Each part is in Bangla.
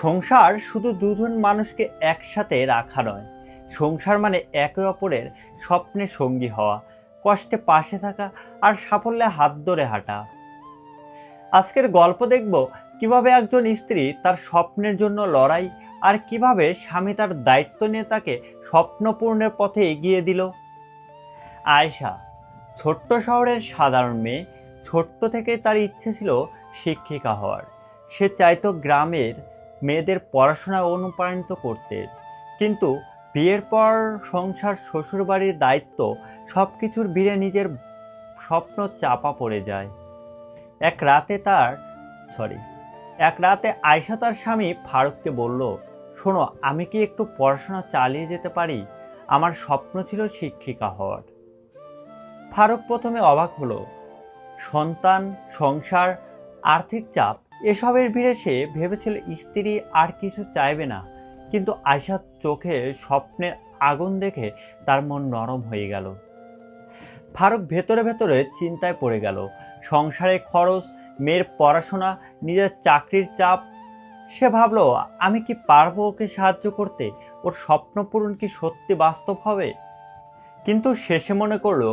সংসার শুধু দুজন মানুষকে একসাথে রাখা নয়। সংসার মানে একে অপরের স্বপ্নে সঙ্গী হওয়া, কষ্টে পাশে থাকা আর সাফল্যে হাত ধরে হাঁটা। আজকের গল্প দেখব কীভাবে একজন স্ত্রী তার স্বপ্নের জন্য লড়াই আর কীভাবে স্বামী তার দায়িত্ব নিয়ে তাকে স্বপ্নপূর্ণের পথে এগিয়ে দিল। আয়েশা, ছোট্ট শহরের সাধারণ মেয়ে, ছোট্ট থেকে তার ইচ্ছে ছিল শিক্ষিকা হওয়ার। সে চাইতো গ্রামের মেয়েদের পড়াশোনা অনুপ্রাণিত করতে। কিন্তু বিয়ের পর সংসার, শ্বশুরবাড়ির দায়িত্ব সব কিছুর ভিড়ে নিজের স্বপ্ন চাপা পড়ে যায়। এক রাতে তার সরি এক রাতে আয়শা তার স্বামী ফারুককে বলল, শোনো, আমি কি একটু পড়াশোনা চালিয়ে যেতে পারি? আমার স্বপ্ন ছিল শিক্ষিকা হওয়ার। ফারুক প্রথমে অবাক হলো। সন্তান, সংসার, আর্থিক চাপ এসবের ভিড়ে সে ভেবেছিল স্ত্রী আর কিছু চাইবে না, কিন্তু আয়সার চোখে স্বপ্নের আগুন দেখে তার মন নরম হয়ে গেল। ফারুক ভেতরে ভেতরে চিন্তায় পড়ে গেল। সংসারের খরচ, মেয়ের পড়াশোনা, নিজের চাকরির চাপ। সে ভাবল, আমি কি পারব ওকে সাহায্য করতে? ওর স্বপ্ন পূরণ কি সত্যি বাস্তব হবে? কিন্তু শেষে মনে করল,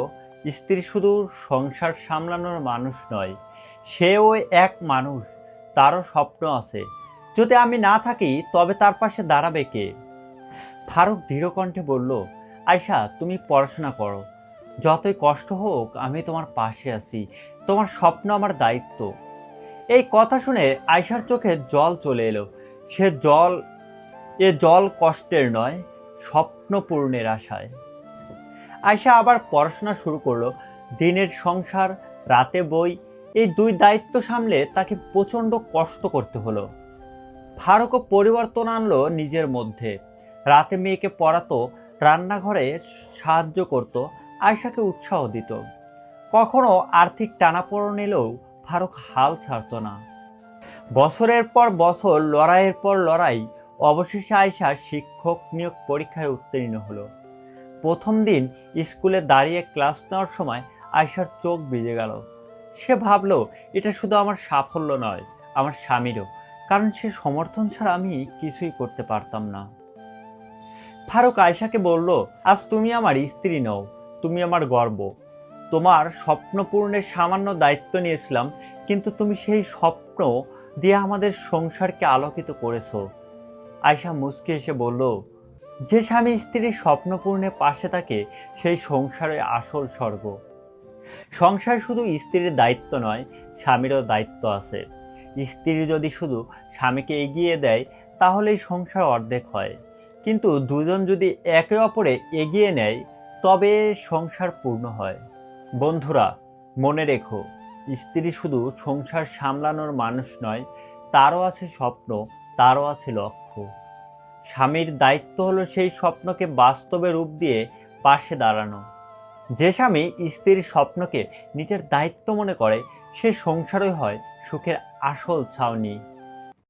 স্ত্রী শুধু সংসার সামলানোর মানুষ নয়, সেও এক মানুষ। তারও স্বপ্ন আছে। যদি আমি না থাকি, তবে তার পাশে দাঁড়াবে কে? ফারুক দৃঢ় কণ্ঠে বলল, আয়শা, তুমি পড়াশোনা করো। যতই কষ্ট হোক, আমি তোমার পাশে আছি। তোমার স্বপ্ন আমার দায়িত্ব। এই কথা শুনে আয়শার চোখে জল চলে এলো। সে জল, এ জল কষ্টের নয় স্বপ্ন পূর্ণের আশায়। আয়শা আবার পড়াশোনা শুরু করল। দিনের সংসার, রাতে বই এই দুই দায়িত্ব সামলে তাকে প্রচণ্ড কষ্ট করতে হলো। ফারুকও পরিবর্তন আনলো নিজের মধ্যে। রাতে মেয়েকে পড়াতো, রান্নাঘরে সাহায্য করত, আয়শাকে উৎসাহ দিত। কখনো আর্থিক টানাপোড়েন এলেও ফারুক হাল ছাড়তো না। বছরের পর বছর, লড়াইয়ের পর লড়াই, অবশেষে আয়শা শিক্ষক নিয়োগ পরীক্ষায় উত্তীর্ণ হলো। প্রথম দিন স্কুলে দাঁড়িয়ে ক্লাস নেওয়ার সময় আয়শার চোখ ভিজে গেল। সে ভাবলো, এটা শুধু আমার সাফল্য নয়, আমার স্বামীরও। কারণ সে সমর্থন ছাড়া আমি কিছুই করতে পারতাম না। ফারুক আয়শাকে বলল, আজ তুমি আমার স্ত্রী নও, তুমি আমার গর্ব। তোমার স্বপ্ন পূরণের সামান্য দায়িত্ব নিয়েছিলাম, কিন্তু তুমি সেই স্বপ্ন দিয়ে আমাদের সংসারকে আলোকিত করেছ। আয়শা মুচকে এসে বলল, যে স্বামী স্ত্রীর স্বপ্ন পূরণের পাশে থাকে, সেই সংসারে আসল স্বর্গ। সংসার শুধু স্ত্রীর দায়িত্ব নয়, স্বামীরও দায়িত্ব আছে। স্ত্রী যদি শুধু স্বামীকে এগিয়ে দেয়, তাহলেই সংসার অর্ধেক হয়। কিন্তু দুজন যদি একে অপরে এগিয়ে নেয়, তবে সংসার পূর্ণ হয়। বন্ধুরা, মনে রেখো, স্ত্রী শুধু সংসার সামলানোর মানুষ নয়, তারও আছে স্বপ্ন, তারও আছে লক্ষ্য। স্বামীর দায়িত্ব হলো সেই স্বপ্নকে বাস্তবে রূপ দিয়ে পাশে দাঁড়ানো। যে স্বামী স্ত্রীর স্বপ্নকে নিজের দায়িত্ব মনে করে সে সংসারই হয় সুখের আসল ছাউনি।